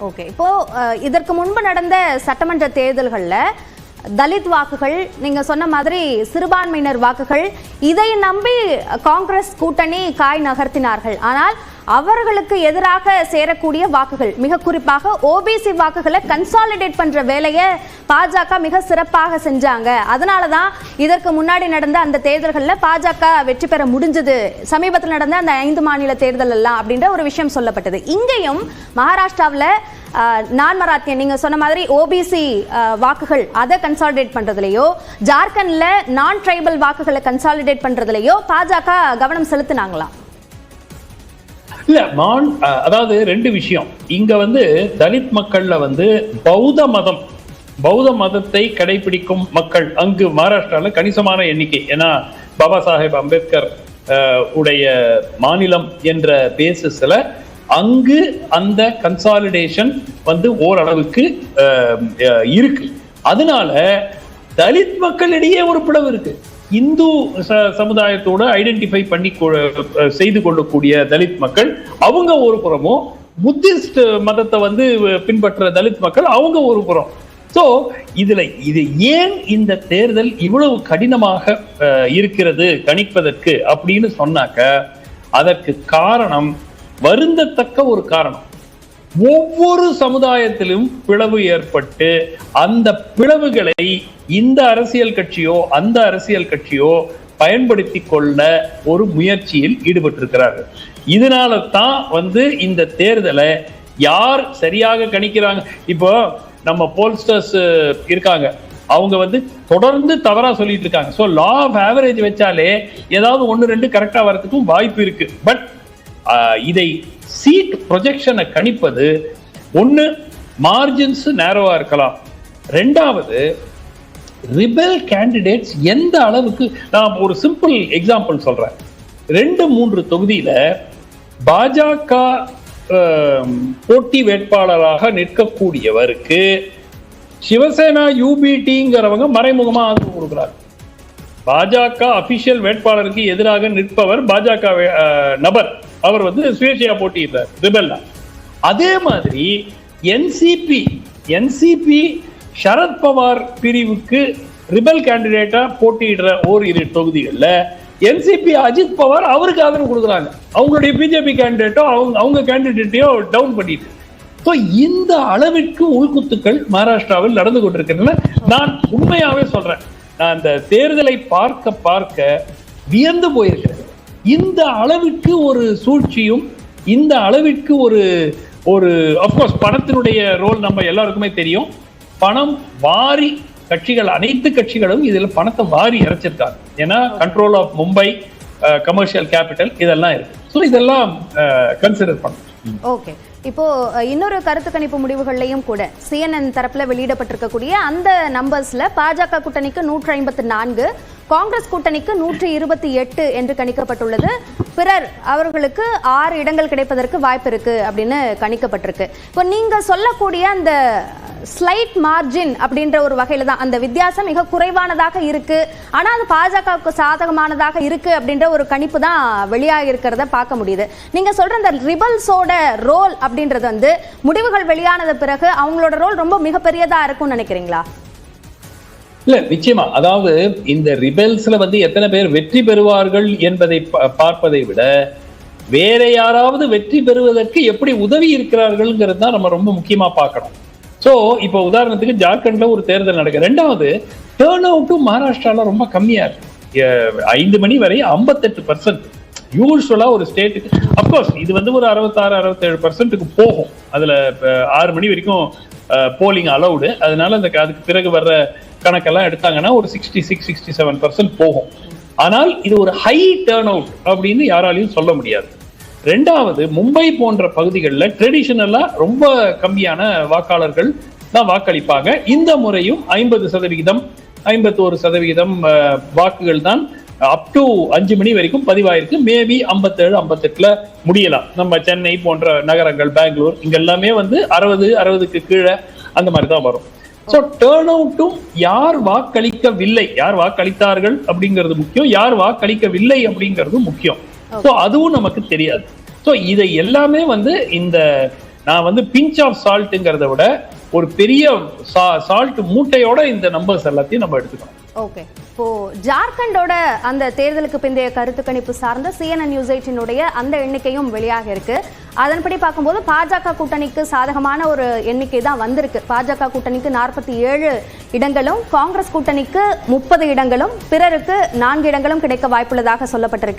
Okay இப்போ இதற்கு முன்பு நடந்த சட்டமன்ற தேர்தல்களில் தலித் வாக்குகள் நீங்க சொன்ன மாதிரி சிறுபான்மையினர் வாக்குகள் இதை நம்பி காங்கிரஸ் கூட்டணி காய் நகர்த்தினார்கள். ஆனால் அவர்களுக்கு எதிராக சேரக்கூடிய வாக்குகள் மிக குறிப்பாக ஓபிசி வாக்குகளை கன்சாலிடேட் பண்ற வேலையை பாஜக மிக சிறப்பாக செஞ்சாங்க. அதனால தான் இதற்கு முன்னாடி நடந்த அந்த தேர்தல்களில் பாஜக வெற்றி பெற முடிஞ்சது. சமீபத்தில் நடந்த அந்த ஐந்து மாநில தேர்தல் எல்லாம் அப்படின்ற ஒரு விஷயம் சொல்லப்பட்டது. இங்கேயும் மகாராஷ்டிராவில் நான் மராத்தியன் நீங்க சொன்ன மாதிரி ஓபிசி வாக்குகள் அதை கன்சாலிடேட் பண்றதுலயோ ஜார்க்கண்ட்ல நான் ட்ரைபல் வாக்குகளை கன்சாலிடேட் பண்றதுலயோ பாஜக கவனம் செலுத்தினாங்களா? இல்ல மான் அதாவது ரெண்டு விஷயம். இங்க வந்து தலித் மக்கள்ல வந்து பௌத்த மதம் பௌத்த மதத்தை கடைபிடிக்கும் மக்கள் அங்கு மகாராஷ்டிரால கணிசமான எண்ணிக்கை. ஏன்னா பாபா சாஹேப் அம்பேத்கர் உடைய மாநிலம் என்ற பேசிஸ்ல அங்கு அந்த கன்சாலிடேஷன் வந்து ஓரளவுக்கு இருக்கு. அதனால தலித் மக்களிடையே ஒரு பிளவு இருக்கு. இந்து ச- சமுதாயத்தோட ஐடென்டிஃபை பண்ணி கொ- செய்து கொள்ளக்கூடிய தலித் மக்கள் அவங்க ஒரு புறமும் புத்திஸ்ட் மதத்தை வந்து பின்பற்ற தலித் மக்கள் அவங்க ஒரு புறம். ஸோ இதுல இது ஏன் இந்த தேர்தல் இவ்வளவு கடினமாக இருக்கிறது கணிப்பதற்கு அப்படின்னு சொன்னாக்க அதற்கு காரணம் வருந்தத்தக்க ஒரு காரணம். ஒவ்வொரு சமுதாயத்திலும் பிளவு ஏற்பட்டு அந்த பிளவுகளை இந்த அரசியல் கட்சியோ அந்த அரசியல் கட்சியோ பயன்படுத்தி கொள்ள ஒரு முயற்சியில் ஈடுபட்டிருக்கிறார்கள் இதனால தான் வந்து இந்த தேர்தலை யார் சரியாக கணிக்கிறாங்க? இப்போ நம்ம போல்ஸ்டர்ஸ் இருக்காங்க. அவங்க வந்து தொடர்ந்து தவறா சொல்லிட்டு இருக்காங்க. ஸோ லா ஆஃப் ஆவரேஜ் வச்சாலே ஏதாவது ஒன்று ரெண்டு கரெக்டாக வரதுக்கும் வாய்ப்பு இருக்கு. பட் இதை சீட் ப்ரொஜெக்ஷனை கணிப்பது ஒன்று மார்ஜின்ஸ் நேரவாக இருக்கலாம். ரெண்டாவது ரிபல் கேண்டிடேட்ஸ் எந்த அளவுக்கு நான் ஒரு சிம்பிள் எக்ஸாம்பிள் சொல்கிறேன் ரெண்டு மூன்று தொகுதியில் பாஜக போட்டி வேட்பாளராக நிற்கக்கூடியவருக்கு சிவசேனா யூபிடிங்கிறவங்க மறைமுகமாக ஆதரவு கொடுக்குறாங்க பாஜக அபிஷியல் வேட்பாளருக்கு எதிராக நிற்பவர் பாஜக நபர். அவர் வந்து சுயேட்சையா போட்டியிட்டார் ரிபெல்லா அதே மாதிரி என்சிபி என்சிபி சரத்பவார் பிரிவுக்கு ரிபல் கேண்டிடேட்டா போட்டியிடுற ஓடி தொகுதிகளில் என்சிபி அஜித் பவார் அவருக்கு ஆதரவு கொடுக்குறாங்க. அவங்களுடைய பிஜேபி கேண்டிடேட்டோ அவங்க அவங்க கேண்டிடேட்டையோ டவுன் பண்ணிட்டு. ஸோ இந்த அளவிற்கு உள்குத்துக்கள் மகாராஷ்டிராவில் நடந்து கொண்டிருக்கின்றன. நான் உண்மையாவே சொல்றேன். நான் அந்த தேர்தலை பார்க்க பார்க்க வியந்து போயிருக்கிறேன். இந்த அளவிற்கு ஒரு சூழ்ச்சியும் இந்த அளவிற்கு ஒரு ஒரு அப்கோர்ஸ் பணத்தினுடைய ரோல் நம்ம எல்லாருக்குமே தெரியும். பணம் வாரி கட்சிகள் அனைத்து கட்சிகளும் இதுல பணத்தை வாரி இறைச்சிருக்காங்க. ஏன்னா control of Mumbai commercial capital இதெல்லாம் இருக்கு. ஸோ இதெல்லாம் கன்சிடர் பண்ணும் ஓகே இப்போ uh, இன்னொரு கருத்து கணிப்பு முடிவுகள்லையும் கூட சிஎன்என் தரப்புல வெளியிடப்பட்டிருக்கக்கூடிய அந்த நம்பர்ஸ்ல பாஜக கூட்டணிக்கு நூற்றி ஐம்பத்தி நான்கு காங்கிரஸ் கூட்டணிக்கு நூற்றி இருபத்தி எட்டு என்று கணிக்கப்பட்டுள்ளது. பிறர் அவர்களுக்கு ஆறு இடங்கள் கிடைப்பதற்கு வாய்ப்பு இருக்கு அப்படின்னு கணிக்கப்பட்டிருக்கு. இப்போ நீங்க சொல்லக்கூடிய அந்த ஸ்லைட் மார்ஜின் அப்படின்ற ஒரு வகையில தான் அந்த வித்தியாசம் மிக குறைவானதாக இருக்கு. ஆனா அது பாஜகவுக்கு சாதகமானதாக இருக்கு அப்படின்ற ஒரு கணிப்பு தான் வெளியாக இருக்கிறத பார்க்க முடியுது. நீங்க சொல்ற அந்த ரிபல்ஸோட ரோல் அப்படின்றது வந்து முடிவுகள் வெளியானது பிறகு அவங்களோட ரோல் ரொம்ப மிகப்பெரியதா இருக்கும்னு நினைக்கிறீங்களா? இல்ல நிச்சயமா. அதாவது இந்த ரிபெல்ஸ்ல வந்து எத்தனை பேர் வெற்றி பெறுவார்கள் என்பதை பார்ப்பதை விட வேற யாராவது வெற்றி பெறுவதற்கு எப்படி உதவி இருக்கிறார்கள்ங்கிறது தான் நம்ம ரொம்ப முக்கியமா பார்க்கணும். சோ இப்போ உதாரணத்துக்கு ஜார்க்கண்ட்ல ஒரு தேர்தல் நடக்குது. ரெண்டாவது டேர்ன் அவுட்டும் மகாராஷ்டிரால ரொம்ப கம்மியா இருக்கு. ஐந்து மணி வரை ஐம்பத்தெட்டு பர்சன்ட் யூஸ்வலா ஒரு ஸ்டேட்டுக்கு அப்கோர்ஸ் இது வந்து ஒரு அறுபத்தாறு அறுபத்தேழு பர்சன்ட்டுக்கு போகும். அதுல ஆறு மணி வரைக்கும் போலிங் அலௌடு அதனால அந்த அதுக்கு பிறகு வர்ற கணக்கெல்லாம் எடுத்தாங்கன்னா ஒரு sixty six sixty seven percent போகும். ஆனால் இது ஒரு ஹை டேர்ன் அவுட் அப்படின்னு யாராலையும் சொல்ல முடியாது. ரெண்டாவது மும்பை போன்ற பகுதிகளில் ட்ரெடிஷனலா ரொம்ப கம்மியான வாக்காளர்கள் தான் வாக்களிப்பாங்க. இந்த முறையும் ஐம்பது சதவிகிதம் ஐம்பத்தோரு சதவிகிதம் வாக்குகள் தான் அப் டு அஞ்சு மணி வரைக்கும் பதிவாயிருக்கு. மேபி ஐம்பத்தேழு ஐம்பத்தெட்டுல முடியலாம். நம்ம சென்னை போன்ற நகரங்கள் பெங்களூர் இங்க எல்லாமே வந்து அறுபது அறுபதுக்கு கீழே அந்த மாதிரி தான் வரும். ஸோ டேர்ன் அவுட்டும் யார் வாக்களிக்கவில்லை? யார் வாக்களித்தார்கள் அப்படிங்கிறது முக்கியம். யார் வாக்களிக்கவில்லை அப்படிங்கிறது முக்கியம். ஸோ அதுவும் நமக்கு தெரியாது. ஸோ இதை எல்லாமே வந்து இந்த நான் வந்து பிஞ்ச் ஆஃப் சால்ட்டுங்கிறத விட ஒரு பெரிய சால்ட் மூட்டையோட இந்த நம்பர்ஸ் எல்லாத்தையும் நம்ம எடுத்துக்கணும். ஓகே இப்போ ஜார்க்கண்டோட அந்த தேர்தலுக்கு பிந்தைய கருத்து கணிப்பு சார்ந்த சிஎன்என் நியூஸ் எயிட்டினுடைய அந்த எண்ணிக்கையும் வெளியாக இருக்கு. அதன்படி பார்க்கும்போது பாஜக கூட்டணிக்கு சாதகமான ஒரு எண்ணிக்கை தான் வந்திருக்கு. பாஜக கூட்டணிக்கு நாற்பத்தி ஏழு இடங்களும் காங்கிரஸ் கூட்டணிக்கு முப்பது இடங்களும் பிறருக்கு நான்கு இடங்களும் கிடைக்க வாய்ப்புள்ளதாக சொல்லப்பட்டிருக்கு.